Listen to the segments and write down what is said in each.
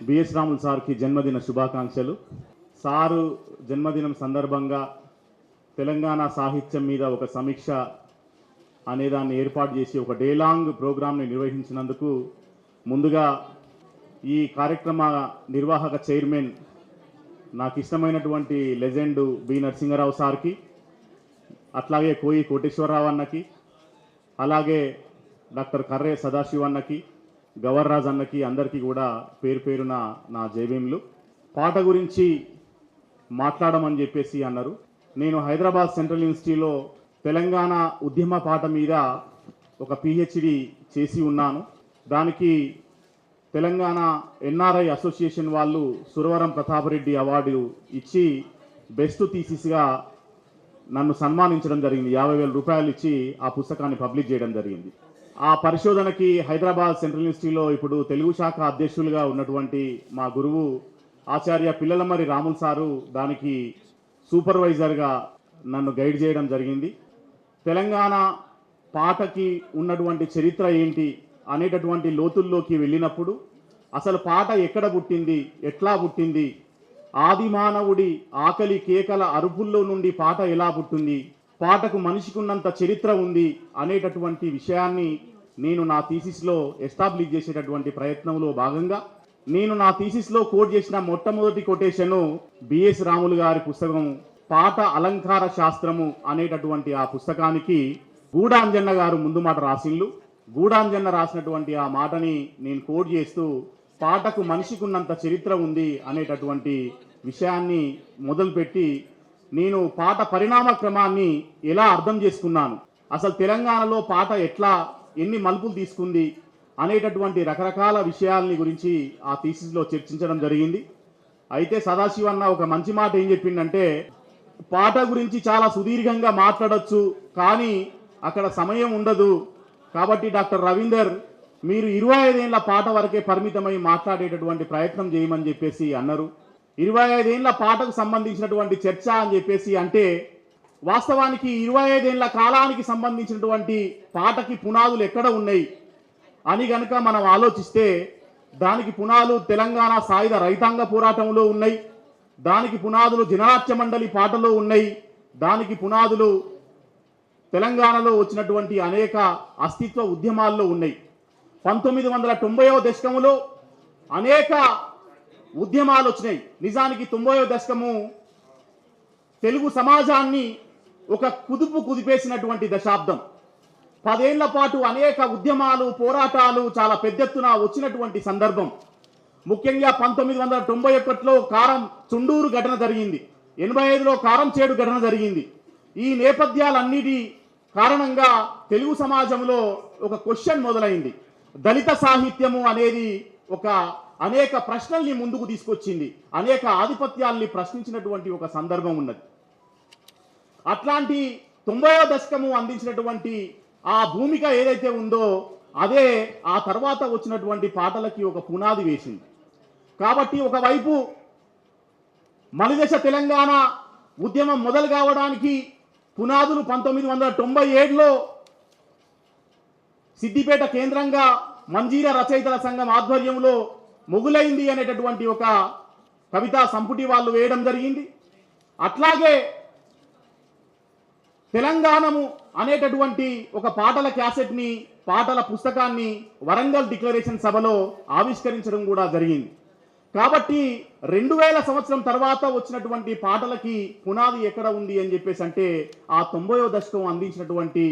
BS Ramulu సార్కి జన్మదిన శుభాకాంక్షలు. సారు జన్మదినం సందర్భంగా తెలంగాణ సాహిత్యం మీద ఒక సమీక్ష అనే దాన్ని ఏర్పాటు చేసి ఒక డే లాంగ్ ప్రోగ్రామ్ని నిర్వహించినందుకు ముందుగా ఈ కార్యక్రమ నిర్వాహక చైర్మన్ నాకు ఇష్టమైనటువంటి లెజెండ్ బి నరసింహరావు సార్కి అట్లాగే కోయి కోటేశ్వరరావు అన్నకి అలాగే డాక్టర్ కర్రే సదాశివ్ అన్నకి గవర్రాజ్ అన్నకి అందరికీ కూడా పేరు పేరున నా జైభీములు పాట గురించి మాట్లాడమని చెప్పేసి అన్నారు. నేను హైదరాబాద్ సెంట్రల్ యూనివర్సిటీలో తెలంగాణ ఉద్యమ పాట మీద ఒక పిహెచ్డి చేసి ఉన్నాను. దానికి తెలంగాణ ఎన్ఆర్ఐ అసోసియేషన్ వాళ్ళు సురవరం ప్రతాపరెడ్డి అవార్డు ఇచ్చి బెస్ట్ థీసిస్గా నన్ను సన్మానించడం జరిగింది. యాభై వేల రూపాయలు ఇచ్చి ఆ పుస్తకాన్ని పబ్లిష్ చేయడం జరిగింది. ఆ పరిశోధనకి హైదరాబాద్ సెంట్రల్ యూనివర్సిటీలో ఇప్పుడు తెలుగు శాఖ అధ్యక్షులుగా ఉన్నటువంటి మా గురువు ఆచార్య పిల్లలమరి రాములు సారు దానికి సూపర్వైజర్గా నన్ను గైడ్ చేయడం జరిగింది. తెలంగాణ పాటకి ఉన్నటువంటి చరిత్ర ఏంటి అనేటటువంటి లోతుల్లోకి వెళ్ళినప్పుడు అసలు పాట ఎక్కడ పుట్టింది ఎట్లా పుట్టింది ఆది మానవుడి ఆకలి కేకల అరుపుల్లో నుండి పాట ఎలా పుట్టింది పాటకు మనిషికి ఉన్నంత చరిత్ర ఉంది అనేటటువంటి విషయాన్ని నేను నా థీసిస్లో ఎస్టాబ్లిష్ చేసేటటువంటి ప్రయత్నంలో భాగంగా నేను నా థీసిస్లో కోట్ చేసిన మొట్టమొదటి కొటేషను బిఎస్ రాములు గారి పుస్తకం పాట అలంకార శాస్త్రము అనేటటువంటి ఆ పుస్తకానికి గూడాంజన్న గారు ముందు మాట రాసిళ్ళు గూడాంజన్న రాసినటువంటి ఆ మాటని నేను కోట్ చేస్తూ పాటకు మనిషికున్నంత చరిత్ర ఉంది అనేటటువంటి విషయాన్ని మొదలుపెట్టి నేను పాట పరిణామ క్రమాన్ని ఎలా అర్థం చేసుకున్నాను? అసలు తెలంగాణలో పాట ఎట్లా ఎన్ని మలుపులు తీసుకుంది అనేటటువంటి రకరకాల విషయాలని గురించి ఆ థీసిస్లో చర్చించడం జరిగింది. అయితే సదాశివన్న ఒక మంచి మాట ఏం చెప్పిండంటే పాట గురించి చాలా సుదీర్ఘంగా మాట్లాడచ్చు కానీ అక్కడ సమయం ఉండదు. కాబట్టి డాక్టర్ రవీందర్ మీరు ఇరవై ఐదేళ్ళ పాట వరకే పరిమితమై మాట్లాడేటటువంటి ప్రయత్నం చేయమని చెప్పేసి అన్నారు. ఇరవై ఐదేళ్ళ పాటకు సంబంధించినటువంటి చర్చ అని చెప్పేసి అంటే వాస్తవానికి ఇరవై ఐదేళ్ళ కాలానికి సంబంధించినటువంటి పాటకి పునాదులు ఎక్కడ ఉన్నాయి అని గనక మనం ఆలోచిస్తే దానికి పునాదులు తెలంగాణ సాయుధ రైతాంగ పోరాటంలో ఉన్నాయి దానికి పునాదులు జననాట్య మండలి పాటలో ఉన్నాయి దానికి పునాదులు తెలంగాణలో వచ్చినటువంటి అనేక అస్తిత్వ ఉద్యమాల్లో ఉన్నాయి. పంతొమ్మిది వందల తొంభైవ దశకంలో అనేక ఉద్యమాలు వచ్చినాయి. నిజానికి తొంభైవ దశకము తెలుగు సమాజాన్ని ఒక కుదుపు కుదిపేసినటువంటి దశాబ్దం. పదేళ్ళ పాటు అనేక ఉద్యమాలు పోరాటాలు చాలా పెద్ద ఎత్తున వచ్చినటువంటి సందర్భం. ముఖ్యంగా పంతొమ్మిది వందల తొంభై ఒకటిలో కారం చుండూరు ఘటన జరిగింది. ఎనభై ఐదులో కారం చేడు ఘటన జరిగింది. ఈ నేపథ్యాలన్నిటి కారణంగా తెలుగు సమాజంలో ఒక క్వశ్చన్ మొదలైంది. దళిత సాహిత్యము అనేది ఒక అనేక ప్రశ్నల్ని ముందుకు తీసుకొచ్చింది. అనేక ఆధిపత్యాల్ని ప్రశ్నించినటువంటి ఒక సందర్భం ఉన్నది. అట్లాంటి తొంభైవ దశకము అందించినటువంటి ఆ భూమిక ఏదైతే ఉందో అదే ఆ తర్వాత వచ్చినటువంటి పాటలకి ఒక పునాది వేసింది. కాబట్టి ఒకవైపు మలిదశ తెలంగాణ ఉద్యమం మొదలు కావడానికి పునాదులు పంతొమ్మిది వందల తొంభై ఏడులో సిద్దిపేట కేంద్రంగా మంజీర రచయితల సంఘం ఆధ్వర్యంలో మొగులైంది అనేటటువంటి ఒక కవితా సంపుటి వాళ్ళు వేయడం జరిగింది. అట్లాగే తెలంగాణము అనేటటువంటి ఒక పాటల క్యాసెట్ని పాటల పుస్తకాన్ని వరంగల్ డిక్లరేషన్ సభలో ఆవిష్కరించడం కూడా జరిగింది. కాబట్టి రెండు వేల సంవత్సరం తర్వాత వచ్చినటువంటి పాటలకి పునాది ఎక్కడ ఉంది అని చెప్పేసి అంటే ఆ తొంభైవ దశకం అందించినటువంటి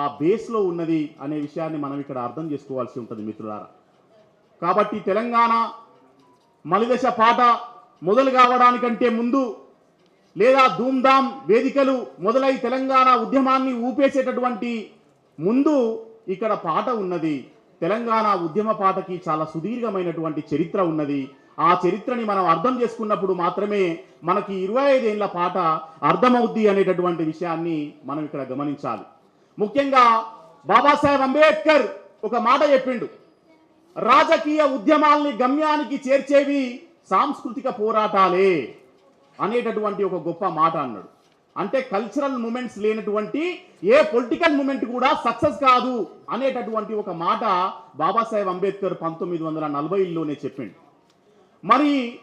ఆ బేస్లో ఉన్నది అనే విషయాన్ని మనం ఇక్కడ అర్థం చేసుకోవాల్సి ఉంటుంది మిత్రులారా. కాబట్టి తెలంగాణ మలిదశ పాట మొదలు కావడానికంటే ముందు లేదా ధూమ్ధామ్ వేదికలు మొదలై తెలంగాణ ఉద్యమాన్ని ఊపేసేటటువంటి ముందు ఇక్కడ పాట ఉన్నది. తెలంగాణ ఉద్యమ పాటకి చాలా సుదీర్ఘమైనటువంటి చరిత్ర ఉన్నది. ఆ చరిత్రని మనం అర్థం చేసుకున్నప్పుడు మాత్రమే మనకి ఇరవై ఐదేళ్ళ పాట అర్థమవుద్ది అనేటటువంటి విషయాన్ని మనం ఇక్కడ గమనించాలి. ముఖ్యంగా బాబాసాహెబ్ అంబేద్కర్ ఒక మాట చెప్పిండు. రాజకీయ ఉద్యమాల్ని గమ్యానికి చేర్చేవి సాంస్కృతిక పోరాటాలే అనేటటువంటి ఒక గొప్ప మాట అన్నాడు. అంటే కల్చరల్ మూమెంట్స్ లేనటువంటి ఏ పొలిటికల్ మూమెంట్ కూడా సక్సెస్ కాదు అనేటటువంటి ఒక మాట బాబాసాహెబ్ అంబేద్కర్ పంతొమ్మిది వందల నలభైలోనే చెప్పిండు. మరి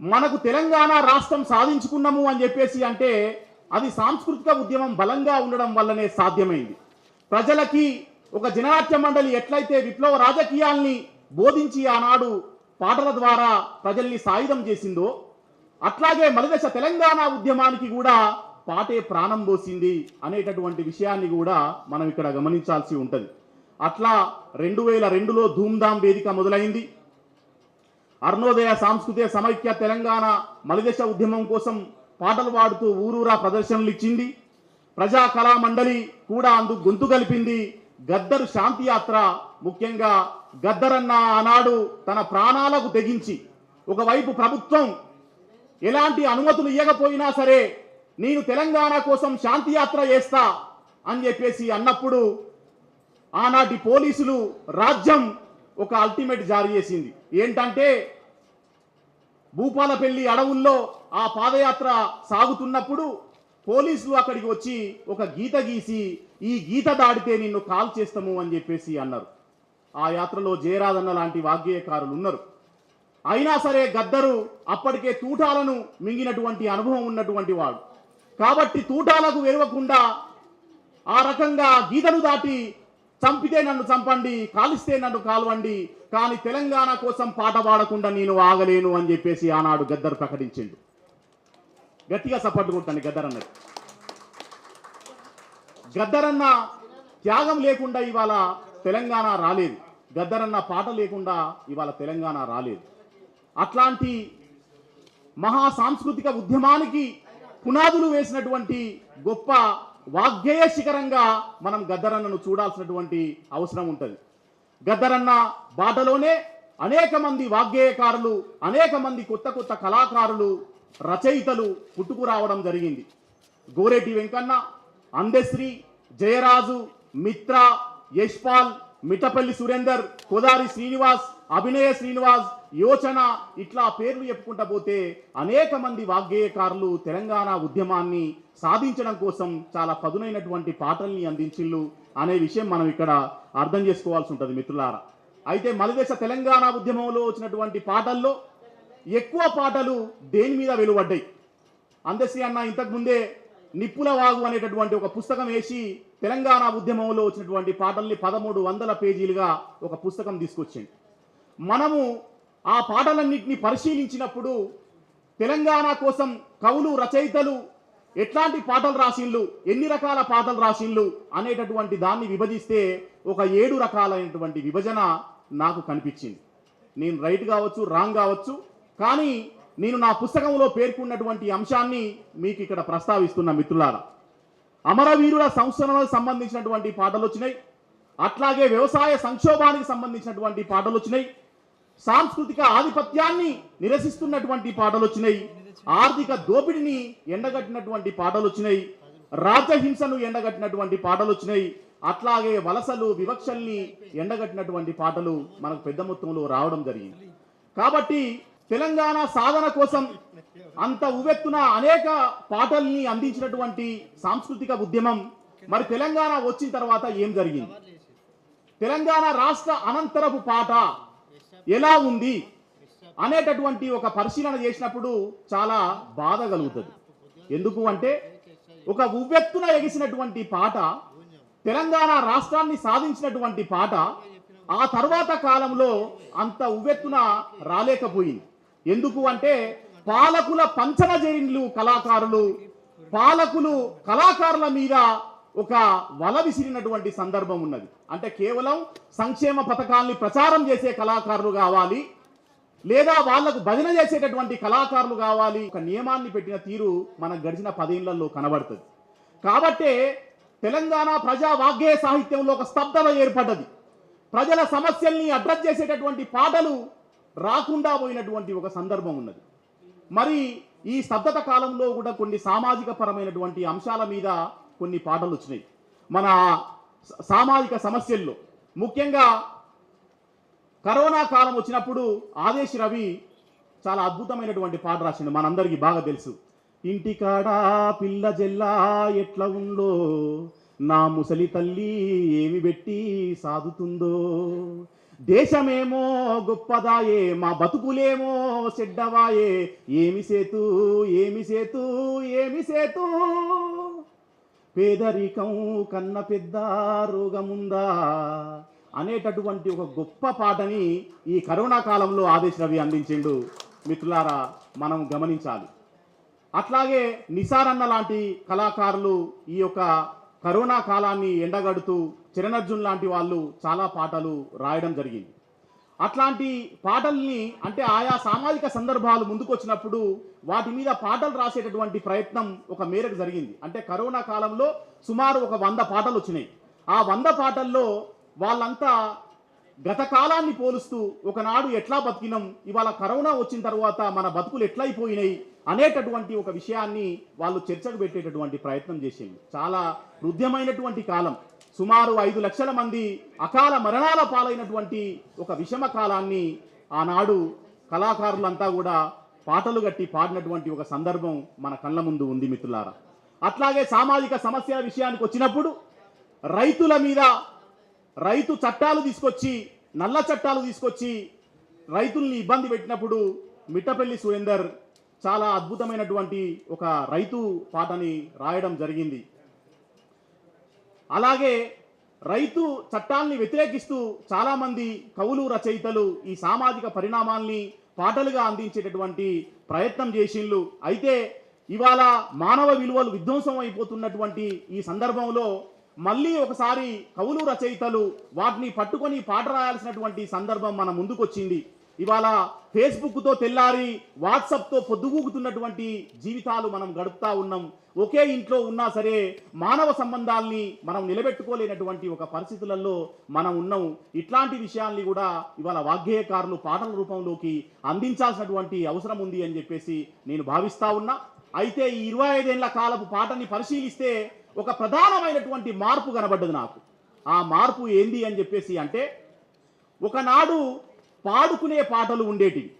మనకు తెలంగాణ రాష్ట్రం సాధించుకున్నాము అని చెప్పేసి అంటే అది సాంస్కృతిక ఉద్యమం బలంగా ఉండడం వల్లనే సాధ్యమైంది. ప్రజలకి ఒక జననాట్య మండలి ఎట్లయితే విప్లవ రాజకీయాల్ని బోధించి ఆనాడు పాటల ద్వారా ప్రజల్ని సాయుధం చేసిందో అట్లాగే మలిదశ తెలంగాణ ఉద్యమానికి కూడా పాటే ప్రాణం పోసింది అనేటటువంటి విషయాన్ని కూడా మనం ఇక్కడ గమనించాల్సి ఉంటుంది. అట్లా రెండు వేల రెండులో ధూమ్ధామ్ వేదిక మొదలైంది. అరుణోదయ సాంస్కృతిక సమైక్య తెలంగాణ మలిదశ ఉద్యమం కోసం పాటలు పాడుతూ ఊరూరా ప్రదర్శనలు ఇచ్చింది ప్రజా కళా మండలి కూడా అందుకు గొంతు కలిపింది. గద్దరు శాంతి యాత్ర ముఖ్యంగా గద్దరన్న ఆనాడు తన ప్రాణాలకు తెగించి ఒకవైపు ప్రభుత్వం ఎలాంటి అనుమతులు ఇవ్వకపోయినా సరే నేను తెలంగాణ కోసం శాంతి యాత్ర చేస్తా అని చెప్పేసి అన్నప్పుడు ఆనాటి పోలీసులు రాజ్యం ఒక అల్టిమేట్ జారీ చేసింది. ఏంటంటే భూపాలపల్లి అడవుల్లో ఆ పాదయాత్ర సాగుతున్నప్పుడు పోలీసులు అక్కడికి వచ్చి ఒక గీత గీసి ఈ గీత దాడితే నిన్ను కాల్ చేస్తాము అని చెప్పేసి అన్నారు. ఆ యాత్రలో జయరాధన్న లాంటి వాగ్గేయకారులు ఉన్నారు. అయినా సరే గద్దరు అప్పటికే తూటాలను మింగినటువంటి అనుభవం ఉన్నటువంటి వాడు. కాబట్టి తూటాలకు వెరవకుండా ఆ రకంగా గీతను దాటి చంపితే నన్ను చంపండి కాలిస్తే నన్ను కాల్వండి కానీ తెలంగాణ కోసం పాట పాడకుండా నేను ఆగలేను అని చెప్పేసి ఆనాడు గద్దరు ప్రకటించిండు. గట్టిగా సపోర్ట్ కొడతాను గద్దర్ అన్నది. గద్దరన్న త్యాగం లేకుండా ఇవాళ తెలంగాణ రాలేదు. గద్దరన్న పాట లేకుండా ఇవాళ తెలంగాణ రాలేదు. అట్లాంటి మహా సాంస్కృతిక ఉద్యమానికి పునాదులు వేసినటువంటి గొప్ప వాగ్గేయ శిఖరంగా మనం గద్దరన్నను చూడాల్సినటువంటి అవసరం ఉంటుంది. గద్దరన్న బాటలోనే అనేక మంది వాగ్గేయకారులు అనేక మంది కొత్త కొత్త కళాకారులు రచయితలు పుట్టుకు రావడం జరిగింది. గోరెడ్డి వెంకన్న అందశ్రీ జయరాజు మిత్ర యశ్పాల్ మిఠపల్లి సురేందర్ కొదారి శ్రీనివాస్ అభినయ శ్రీనివాస్ యోచన ఇట్లా పేర్లు చెప్పుకుంటా పోతే అనేక మంది వాగ్గేయకారులు తెలంగాణ ఉద్యమాన్ని సాధించడం కోసం చాలా పదునైనటువంటి పాటల్ని అందించిళ్ళు అనే విషయం మనం ఇక్కడ అర్థం చేసుకోవాల్సి ఉంటుంది మిత్రులారా. అయితే మలిదేశ తెలంగాణ ఉద్యమంలో వచ్చినటువంటి పాటల్లో ఎక్కువ పాటలు దేని మీద వెలువడ్డాయి? అందశ్రీ అన్న ఇంతకుముందే నిప్పుల వాగు అనేటటువంటి ఒక పుస్తకం వేసి తెలంగాణ ఉద్యమంలో వచ్చినటువంటి పాటల్ని పదమూడు వందల పేజీలుగా ఒక పుస్తకం తీసుకొచ్చింది. మనము ఆ పాటలన్నింటినీ పరిశీలించినప్పుడు తెలంగాణ కోసం కవులు రచయితలు ఎట్లాంటి పాటలు రాసిండ్లు ఎన్ని రకాల పాటలు రాసిండ్లు అనేటటువంటి దాన్ని విభజిస్తే ఒక ఏడు రకాలైనటువంటి విభజన నాకు కనిపించింది. నేను రైట్ కావచ్చు రాంగ్ కావచ్చు కానీ నేను నా పుస్తకంలో పేర్కొన్నటువంటి అంశాన్ని మీకు ఇక్కడ ప్రస్తావిస్తున్న మిత్రులారా. అమరవీరుల సంస్థలకు సంబంధించినటువంటి పాటలు వచ్చినాయి. అట్లాగే వ్యవసాయ సంక్షోభానికి సంబంధించినటువంటి పాటలు వచ్చినాయి. సాంస్కృతిక ఆధిపత్యాన్ని నిరసిస్తున్నటువంటి పాటలు వచ్చినాయి. ఆర్థిక దోపిడిని ఎండగట్టినటువంటి పాటలు వచ్చినాయి. రాజహింసను ఎండగట్టినటువంటి పాటలు వచ్చినాయి. అట్లాగే వలసలు వివక్షల్ని ఎండగట్టినటువంటి పాటలు మనకు పెద్ద మొత్తంలో రావడం జరిగింది. కాబట్టి తెలంగాణ సాధన కోసం అంత ఉవెత్తున అనేక పాటల్ని అందించినటువంటి సాంస్కృతిక ఉద్యమం మరి తెలంగాణ వచ్చిన తర్వాత ఏం జరిగింది? తెలంగాణ రాష్ట్ర అనంతరపు పాట ఎలా ఉంది? అనేటటువంటి ఒక పరిశీలన చేసినప్పుడు చాలా బాధ కలుగుతుంది. ఎందుకు అంటే ఒక ఉవ్వెత్తున ఎగిసినటువంటి పాట తెలంగాణ రాష్ట్రాన్ని సాధించినటువంటి పాట ఆ తర్వాత కాలంలో అంత ఉవ్వెత్తున రాలేకపోయింది. ఎందుకు అంటే పాలకుల పంచన జైన్లు కళాకారులు. పాలకులు కళాకారుల మీద ఒక వల విసిరినటువంటి సందర్భం ఉన్నది. అంటే కేవలం సంక్షేమ పథకాల్ని ప్రచారం చేసే కళాకారులు కావాలి లేదా వాళ్ళకు భజన చేసేటటువంటి కళాకారులు కావాలి. ఒక నియమాన్ని పెట్టిన తీరు మనకు గడిచిన పదేళ్ళలో కనబడుతుంది. కాబట్టే తెలంగాణ ప్రజా వాగ్గేయ సాహిత్యంలో ఒక స్తబ్దత ఏర్పడ్డది. ప్రజల సమస్యల్ని అడ్రస్ చేసేటటువంటి పాటలు రాకుండా పోయినటువంటి ఒక సందర్భం ఉన్నది. మరి ఈ స్తబ్దత కాలంలో కూడా కొన్ని సామాజిక పరమైనటువంటి అంశాల మీద కొన్ని పాటలు వచ్చినాయి. మన సామాజిక సమస్యల్లో ముఖ్యంగా కరోనా కాలం వచ్చినప్పుడు ఆదేశ్ రవి చాలా అద్భుతమైనటువంటి పాట రాసిండు. మనందరికీ బాగా తెలుసు. ఇంటికాడ పిల్ల జెల్లా ఎట్లా ఉందో నా ముసలి తల్లి ఏమి పెట్టి సాదుతుందో. దేశమేమో గొప్పదాయే మా బతుకులేమో చెడ్డవాయే. ఏమి సేతు ఏమి సేతు ఏమి సేతు? పేదరికం కన్న పెద్ద రోగముందా? అనేటటువంటి ఒక గొప్ప పాటని ఈ కరోనా కాలంలో ఆదేశ్ రవి అందించిండు. మిత్రులారా మనం గమనించాలి. అట్లాగే నిసారన్న లాంటి కళాకారులు ఈ యొక్క కరోనా కాలాన్ని ఎండగడుతూ చిరణర్జున్ లాంటి వాళ్ళు చాలా పాటలు రాయడం జరిగింది. అట్లాంటి పాటల్ని అంటే ఆయా సామాజిక సందర్భాలు ముందుకొచ్చినప్పుడు వాటి మీద పాటలు రాసేటటువంటి ప్రయత్నం ఒక మేరకు జరిగింది. అంటే కరోనా కాలంలో సుమారు ఒక వంద పాటలు వచ్చినాయి ఆ వంద పాటల్లో వాళ్ళంతా గత కాలాన్ని పోలుస్తూ ఒకనాడు ఎట్లా బతికినాం ఇవాళ కరోనా వచ్చిన తర్వాత మన బతుకులు ఎట్లయిపోయినాయి అనేటటువంటి ఒక విషయాన్ని వాళ్ళు చర్చకు పెట్టేటటువంటి ప్రయత్నం చేసింది. చాలా హృద్యమైనటువంటి కాలం. సుమారు ఐదు లక్షల మంది అకాల మరణాల పాలైనటువంటి ఒక విషమ కాలాన్ని ఆనాడు కళాకారులంతా కూడా పాటలు గట్టి పాడినటువంటి ఒక సందర్భం మన కళ్ళ ముందు ఉంది మిత్రులారా. అట్లాగే సామాజిక సమస్యల విషయానికి వచ్చినప్పుడు రైతుల మీద రైతు చట్టాలు తీసుకొచ్చి నల్ల చట్టాలు తీసుకొచ్చి రైతుల్ని ఇబ్బంది పెట్టినప్పుడు మిట్టపల్లి సురేందర్ చాలా అద్భుతమైనటువంటి ఒక రైతు పాటని రాయడం జరిగింది. అలాగే రైతు చట్టాల్ని వ్యతిరేకిస్తూ చాలామంది కవులు రచయితలు ఈ సామాజిక పరిణామాల్ని పాటలుగా అందించేటటువంటి ప్రయత్నం చేసిండ్లు. అయితే ఇవాళ మానవ విలువలు విధ్వంసం అయిపోతున్నటువంటి ఈ సందర్భంలో మళ్ళీ ఒకసారి కవులు రచయితలు వాటిని పట్టుకొని పాట రాయాల్సినటువంటి సందర్భం మన ముందుకొచ్చింది. ఇవాళ ఫేస్బుక్తో తెల్లారి వాట్సాప్తో పొద్దుగూకుతున్నటువంటి జీవితాలు మనం గడుపుతా ఉన్నాం. ఒకే ఇంట్లో ఉన్నా సరే మానవ సంబంధాల్ని మనం నిలబెట్టుకోలేనటువంటి ఒక పరిస్థితులలో మనం ఉన్నాం. ఇట్లాంటి విషయాల్ని కూడా ఇవాళ వాగ్గేయకారులు పాటల రూపంలోకి అందించాల్సినటువంటి అవసరం ఉంది అని చెప్పేసి నేను భావిస్తా ఉన్నా. అయితే ఈ ఇరవై ఐదేళ్ళ కాలపు పాటని పరిశీలిస్తే ఒక ప్రధానమైనటువంటి మార్పు కనబడ్డది నాకు. ఆ మార్పు ఏంది అని చెప్పేసి అంటే ఒకనాడు పాడుకునే పాటలు ఉండేటివి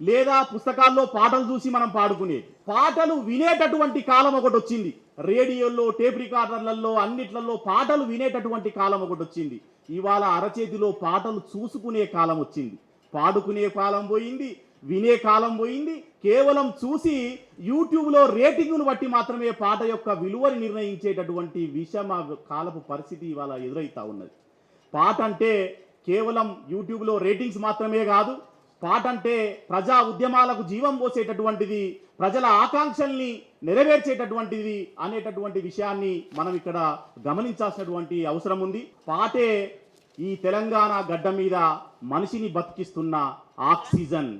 లేదా పుస్తకాల్లో పాటలు చూసి మనం పాడుకునే. పాటలు వినేటటువంటి కాలం ఒకటి వచ్చింది. రేడియోల్లో టేప్ రికార్డర్లలో అన్నిట్లలో పాటలు వినేటటువంటి కాలం ఒకటి వచ్చింది. ఇవాళ అరచేతిలో పాటలు చూసుకునే కాలం వచ్చింది. పాడుకునే కాలం పోయింది వినే కాలం పోయింది. కేవలం చూసి యూట్యూబ్లో రేటింగ్ను బట్టి మాత్రమే పాట యొక్క విలువని నిర్ణయించేటటువంటి విషమ కాలపు పరిస్థితి ఇవాళ ఎదురవుతా ఉన్నది. పాట అంటే కేవలం యూట్యూబ్లో రేటింగ్స్ మాత్రమే కాదు పాట అంటే ప్రజా ఉద్యమాలకు జీవం పోసేటటువంటిది ప్రజల ఆకాంక్షల్ని నెరవేర్చేటటువంటిది అనేటటువంటి విషయాన్ని మనం ఇక్కడ గమనించాల్సినటువంటి అవసరం ఉంది. పాటే ఈ తెలంగాణ గడ్డ మీద మనిషిని బతికిస్తున్న ఆక్సిజన్.